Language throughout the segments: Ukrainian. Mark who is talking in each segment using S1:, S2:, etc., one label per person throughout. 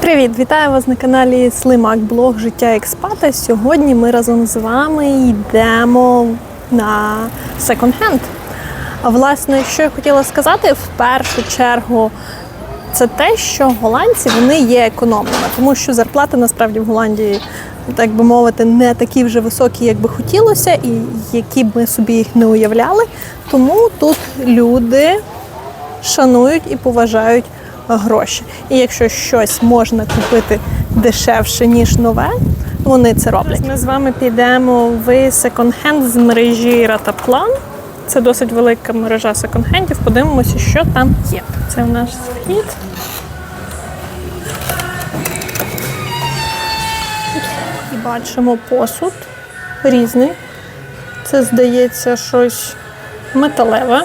S1: Привіт, вітаю вас на каналі Слимак Блог Життя експата. Сьогодні ми разом з вами йдемо на секонд-хенд. А власне, що я хотіла сказати, в першу чергу, це те, що голландці вони є економними, тому що зарплати насправді в Голландії, так би мовити, не такі вже високі, як би хотілося, і які б ми собі їх не уявляли. Тому тут люди шанують і поважають гроші. І якщо щось можна купити дешевше, ніж нове, вони це роблять. Ми з вами підемо в секонд-хенд з мережі Ратаплан. Це досить велика мережа секонд-хендів. Подивимося, що там є. Це в наш вхід. І бачимо посуд різний. Це, здається, щось металеве.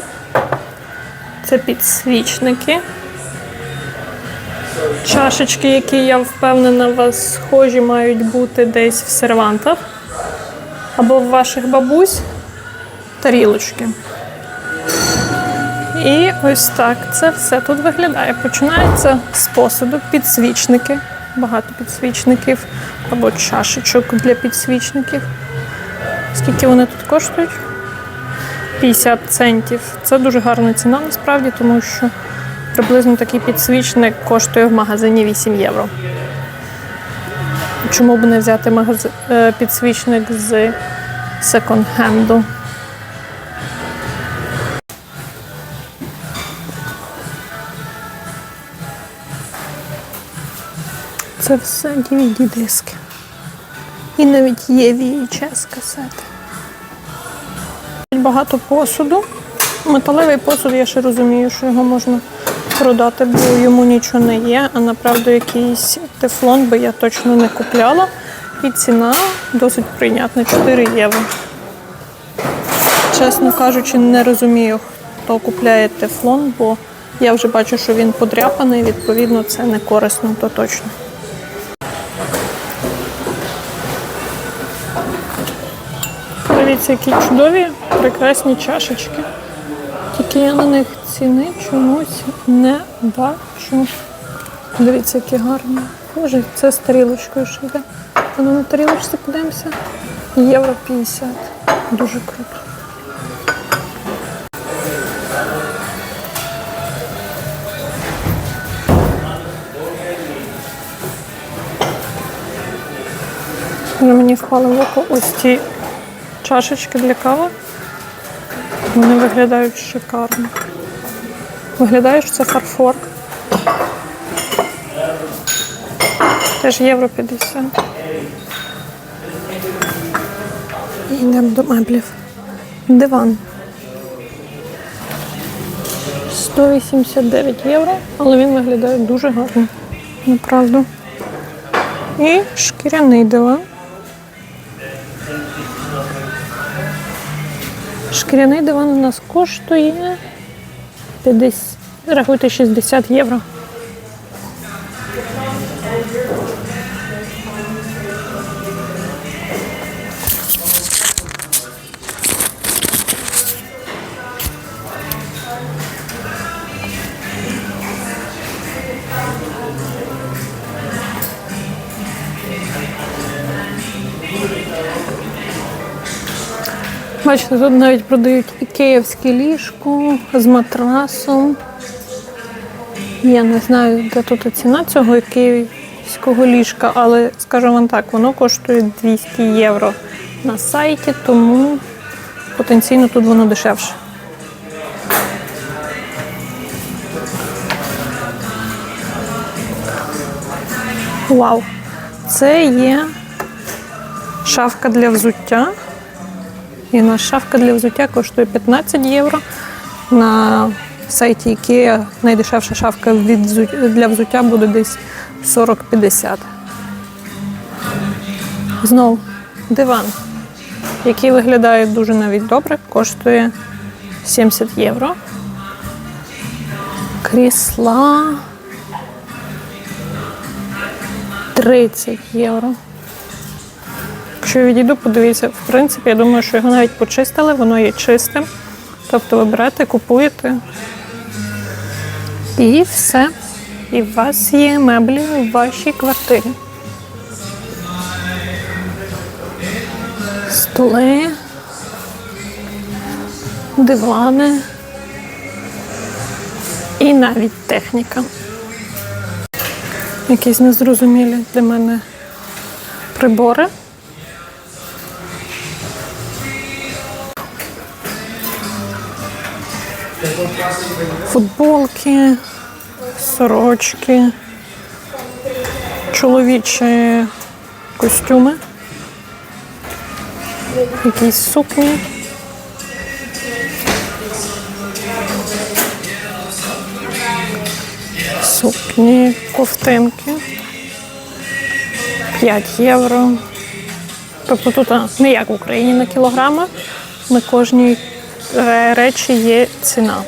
S1: Це підсвічники. Чашечки, які я впевнена, у вас схожі мають бути десь в сервантах або в ваших бабусь тарілочки. І ось так це все тут виглядає. Починається з посуду, підсвічники, багато підсвічників або чашечок для підсвічників. Скільки вони тут коштують? 50 центів. Це дуже гарна ціна насправді, тому що приблизно такий підсвічник коштує в магазині 8 євро. Чому б не взяти магаз... е, підсвічник з секонд-хенду? Це все DVD-диски. І навіть є VHS касети. Багато посуду. Металевий посуд, я ще розумію, що його можна продати, бо йому нічого не є. А направду якийсь тефлон би я точно не купляла. І ціна досить прийнятна 4 євро. Чесно кажучи, не розумію, хто купляє тефлон, бо я вже бачу, що він подряпаний, відповідно, це не корисно, то точно. Дивіться, які чудові, прекрасні чашечки. Тільки я на них ціни чомусь не бачу. Дивіться, які гарні. Боже, це з тарілочкою ще йде. А ну на тарілочці подивимося. Євро 50. Дуже круто. Мені впали в око ось ці чашечки для кави. Вони виглядають шикарно. Виглядає, що це фарфор. Теж євро 50. І йдемо до меблів. Диван. 189 євро, але він виглядає дуже гарно. Направду. І шкіряний диван. Шкіряний диван у нас коштує 50, рахуйте 60 євро. Бачите, тут навіть продають ікеївське ліжко з матрасом. Я не знаю, де тут ціна цього ікеївського ліжка, але скажу вам так, воно коштує 200 євро на сайті, тому потенційно тут воно дешевше. Вау! Це є шафка для взуття. І наша шафка для взуття коштує 15 євро. На сайті IKEA найдешевша шафка для взуття буде десь 40-50. Знову диван, який виглядає дуже навіть добре, коштує 70 євро. Крісла 30 євро. Якщо відійду, подивіться, в принципі, я думаю, що його навіть почистили, воно є чистим. Тобто ви берете, купуєте і все. і у вас є меблі в вашій квартирі. Столи, дивани і навіть техніка. Якісь незрозумілі для мене прибори. Футболки, сорочки, чоловічі костюми, якісь сукні. Сукні, ковтинки. 5 євро. Тобто тут не як в Україні на кілограми. На кожній речі є ціна.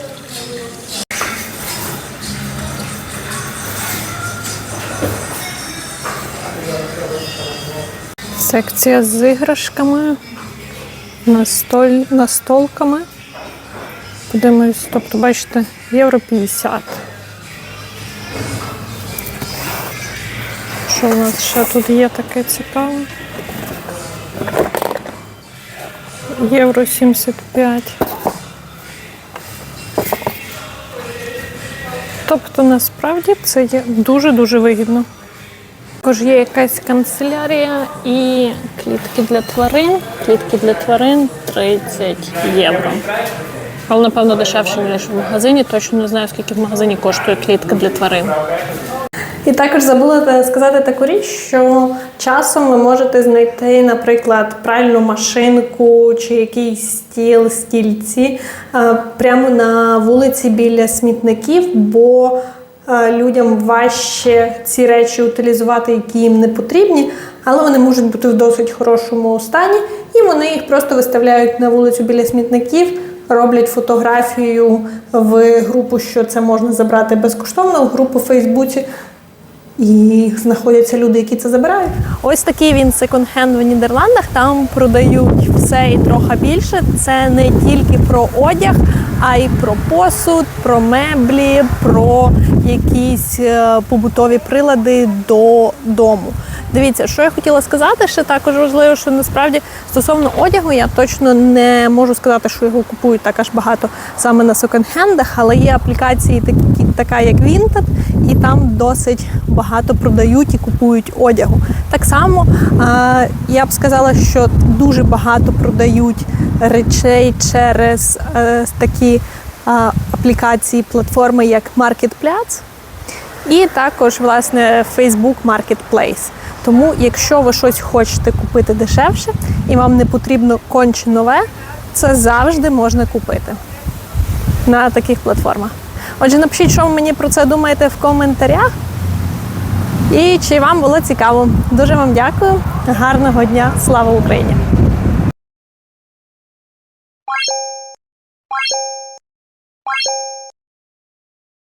S1: Секція з іграшками, настоль, настолками. Подивимось, тобто, бачите, євро 50. Що у нас ще тут є таке цікаве? Євро 75. Тобто насправді це є дуже-дуже вигідно. Також є якась канцелярія і клітки для тварин. Клітки для тварин 30 євро. Але, напевно, дешевше, ніж в магазині. Точно не знаю, скільки в магазині коштує клітка для тварин. І також забула сказати таку річ, що часом ви можете знайти, наприклад, пральну машинку чи якийсь стіл, стільці е, прямо на вулиці біля смітників, бо е, людям важче ці речі утилізувати, які їм не потрібні, але вони можуть бути в досить хорошому стані, і вони їх просто виставляють на вулицю біля смітників. Роблять фотографію в групу, що це можна забрати безкоштовно, в групу в Фейсбуці. І знаходяться люди, які це забирають. Ось такий він секонд-хенд в Нідерландах. Там продають все і трохи більше. Це не тільки про одяг, а й про посуд, про меблі, про якісь е, побутові прилади до дому. Дивіться, що я хотіла сказати, ще також важливо, що насправді стосовно одягу я точно не можу сказати, що його купують так аж багато саме на секонд-хендах, але є аплікації такі, така як Vinted, і там досить багато продають і купують одягу. Так само я б сказала, що дуже багато продають речей через е, такі аплікації, платформи, як Marketplace. І також, власне, Facebook Marketplace. Тому, якщо ви щось хочете купити дешевше і вам не потрібно конче нове, це завжди можна купити на таких платформах. Отже, напишіть, що ви мені про це думаєте в коментарях. І чи вам було цікаво. Дуже вам дякую. Гарного дня! Слава Україні!